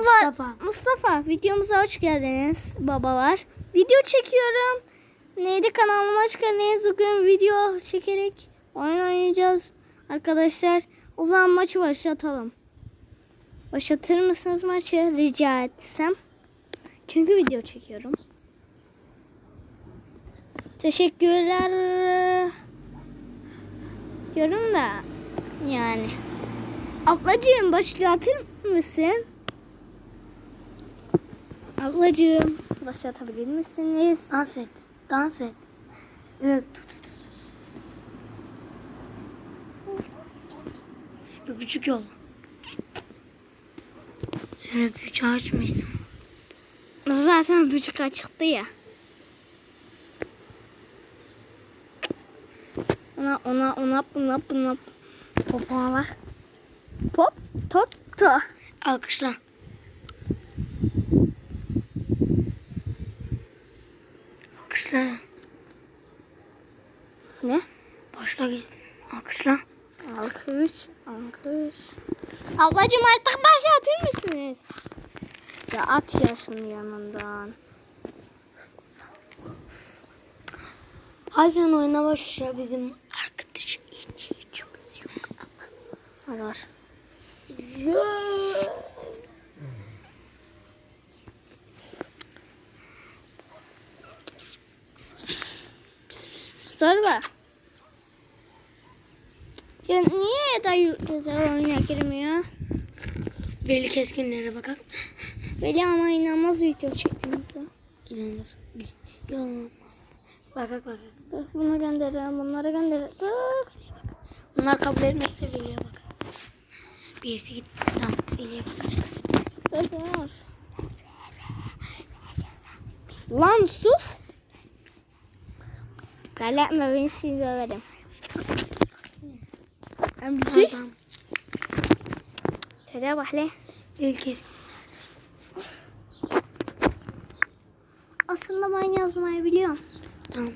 Mustafa. Mustafa videomuza hoş geldiniz babalar. Video çekiyorum. Neydi kanalıma hoş geldiniz. Bugün video çekerek oyun oynayacağız. Arkadaşlar o zaman maçı başlatalım. Başlatır mısınız maçı rica etsem. Çünkü video çekiyorum. Teşekkürler. Diyorum da yani. Ablacığım başlatır mısın? Ablacığım başlatabilir misiniz? Dans et. Dans et. Evet. Tut, tut, tut. Öpücük yol. Sen öpücüğü açmışsın. Zaten öpücük açıktı ya. Ona ona ona buna buna popona bak. Pop top to. Alkışla. Alkışla. Ne? Başla gitsin. Alkışla. Alkış, alkış. Ablacığım artık başlatır mısınız? Ya at ya şunu yanından. Hadi oyuna başla bizim arkadaş hiç hiç yok. Arar. Zorba. Ya niye da güzel oyuna girmiyor? Veli keskinlere bakak. Veli ama inanmaz video çektiğimizde. İnanır. Yalan. Bakak bakak. Dur bunu gönderelim, bunları gönderelim. Dur. Bunlar kabul etmezse Veli'ye bak. Bir yerde git. Tamam. Veli'ye bak. Dur, dur. Lan sus. Lale yapma beni sizi döverim. Ben bir şey. تتابع ليه؟ Ülke. Aslında ben yazmayı biliyorum. Tamam.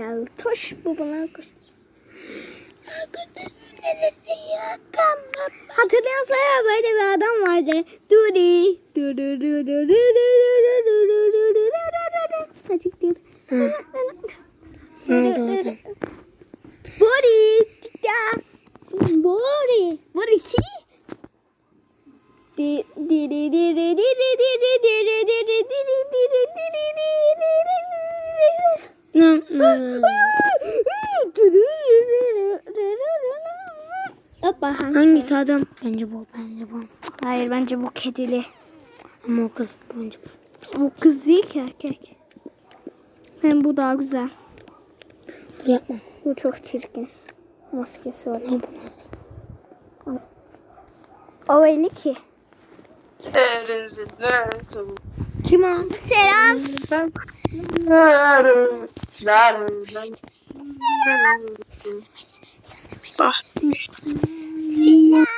zekalı. Toş babana koş. Hatırlıyorsan böyle bir adam vardı. Duri. Saçık diyordu. Bori. Dikta. Bori. Bori ki? Di di di di di. Ne? Ne? Hoppa Hangisi adam? Bence bu. Bence bu. Hayır bence bu kedili. Ama o kız bence bu. Bu kız değil ki erkek. Hem bu daha güzel. Dur yapma. Bu çok çirkin. Maskesi var. Ama bu nasıl? O öyle ki. Kim o? Selam. Ver. Selam. Selam. Selam. Selam.